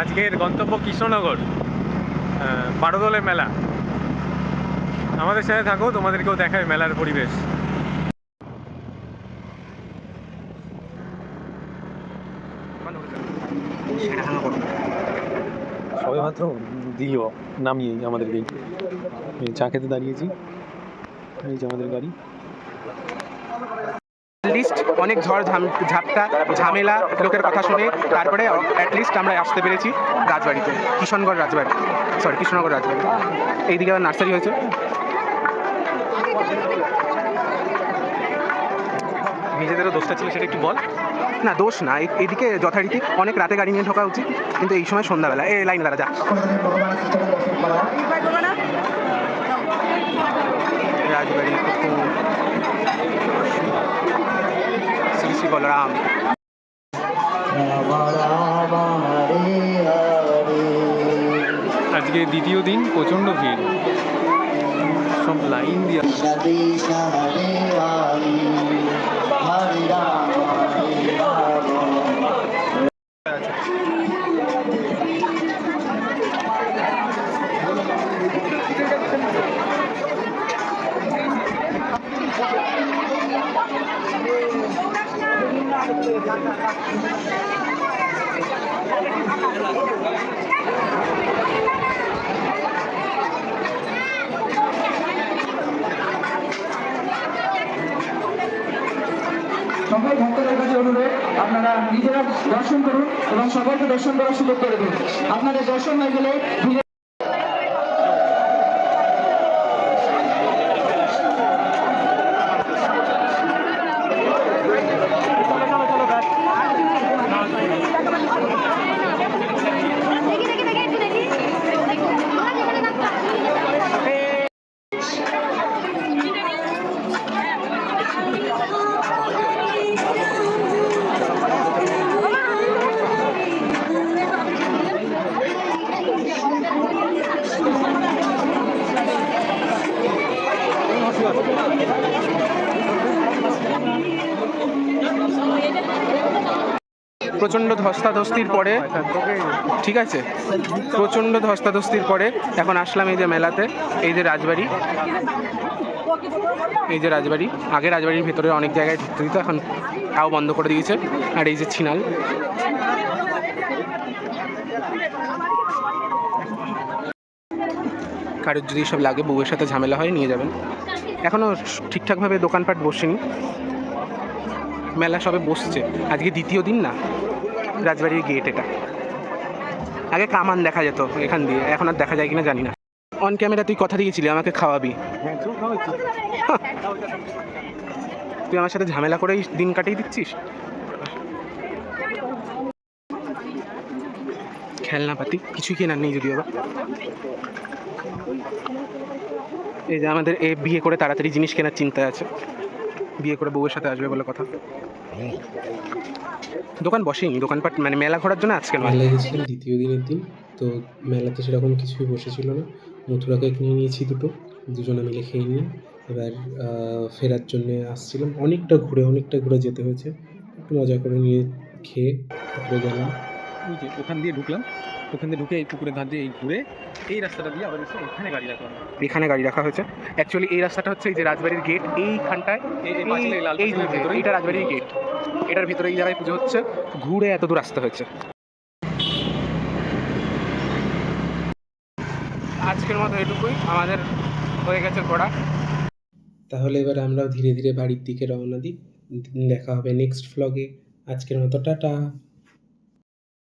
আজকের গন্তব্য কৃষ্ণনগর আহ, বারোদলের মেলা। আমাদের সাথে থাকো তোমাদেরকেও দেখায় মেলার পরিবেশ। সবে মাত্র দিল নামিয়ে আমাদেরকে চা খেতে দাঁড়িয়েছি। এই যে আমাদের গাড়ি। লিস্ট অনেক ঝড় ঝাম- ঝাপটা ঝামেলা লোকের কথা শুনে তারপরে অ্যাটলিস্ট আমরা আসতে পেরেছি রাজবাড়িতে কিশনগড় রাজবাড়ি সরি কৃষ্ণনগর রাজবাড়ি। এইদিকে আবার নার্সারি হয়েছে। নিজেদেরও দোষটা ছিল সেটা একটু বল। না দোষ না এইদিকে যথারীতি অনেক রাতে গাড়ি নিয়ে ঢোকা উচিত কিন্তু এই সময় সন্ধ্যাবেলা এই লাইনে দাঁড়া যা। রাজবাড়ি শ্রী বলরাম। আজকে দ্বিতীয় দিন প্রচণ্ড ভিড়। সব লাইন দিয়ে সকল ভক্তদের কাছে অনুরোধ, আপনারা নিজেরা দর্শন করুন এবং সবাইকে দর্শন করার সুযোগ করে দিন। আপনাদের দর্শন হয়ে গেলে প্রচণ্ড ধস্তাধস্তির পরে, ঠিক আছে? প্রচণ্ড ধস্তাধস্তির পরে এখন আসলাম এই যে মেলাতে, এই যে রাজবাড়ি। এই যে রাজবাড়ি, আগে রাজবাড়ির ভেতরে অনেক জায়গায় ঢুকতে দিত এখন তাও বন্ধ করে দিয়েছে। আর এই যে ছিনাল। কারোর যদি সব লাগে, বউয়ের সাথে ঝামেলা হয়, নিয়ে যাবেন। এখনও ঠিকঠাকভাবে দোকানপাট বসেনি। মেলা সবে বসছে। আজকে দ্বিতীয় দিন না? রাজবাড়ির গেট এটা। আগে কামান দেখা যেত এখান দিয়ে, এখন আর দেখা যায় কিনা জানি না। অন ক্যামেরা তুই কথা দিয়েছিলি, আমাকে খাওয়াবি। তুই আমার সাথে ঝামেলা করেই দিন কাটিয়ে দিচ্ছিস? খেলনাপাতি কিছুই কেনার নেই যদিও বা এই যে আমাদের এ বিয়ে করে তাড়াতাড়ি জিনিস কেনার চিন্তা আছে। বিয়ে করে বউয়ের সাথে আসবে বলে কথা। দোকান বসেনি, দোকানপাট মানে মেলা ঘোরার জন্য আজকের মেলা গেছিলাম দ্বিতীয় দিনের দিন, তো মেলাতে সেরকম কিছুই বসেছিল না। মথুরা কেক নিয়ে নিয়েছি দুটো, দুজনে মিলে খেয়ে নিয়ে। এবার ফেরার জন্য আসছিলাম। অনেকটা ঘুরে অনেকটা ঘুরে যেতে হয়েছে। একটু মজা করে নিয়ে খেয়ে তারপরে গেলাম। ওই যে ওখান দিয়ে ঢুকলাম। ওখান দিয়ে ঢুকে এই পুকুরের ধার দিয়ে এই ঘুরে এই রাস্তাটা দিয়ে আবার এসে এখানে গাড়ি রাখা হবে এখানে গাড়ি রাখা হয়েছে। অ্যাকচুয়ালি এই রাস্তাটা হচ্ছে এই যে রাজবাড়ির গেট এইখানটায় এই- ভেতরেই? এইটা রাজবাড়ির গেট এটার ভিতরে এই জায়গায় পুজো হচ্ছে। ঘুরে এত দূর আসতে হয়েছে। আজকের মতো এটুকুই। আমাদের হয়ে গেছে ঘোরা তাহলে এবার আমরাও ধীরে ধীরে বাড়ির দিকে রওনা দিই। দেখা হবে নেক্সট ভ্লগে আজকের মতো টাটা।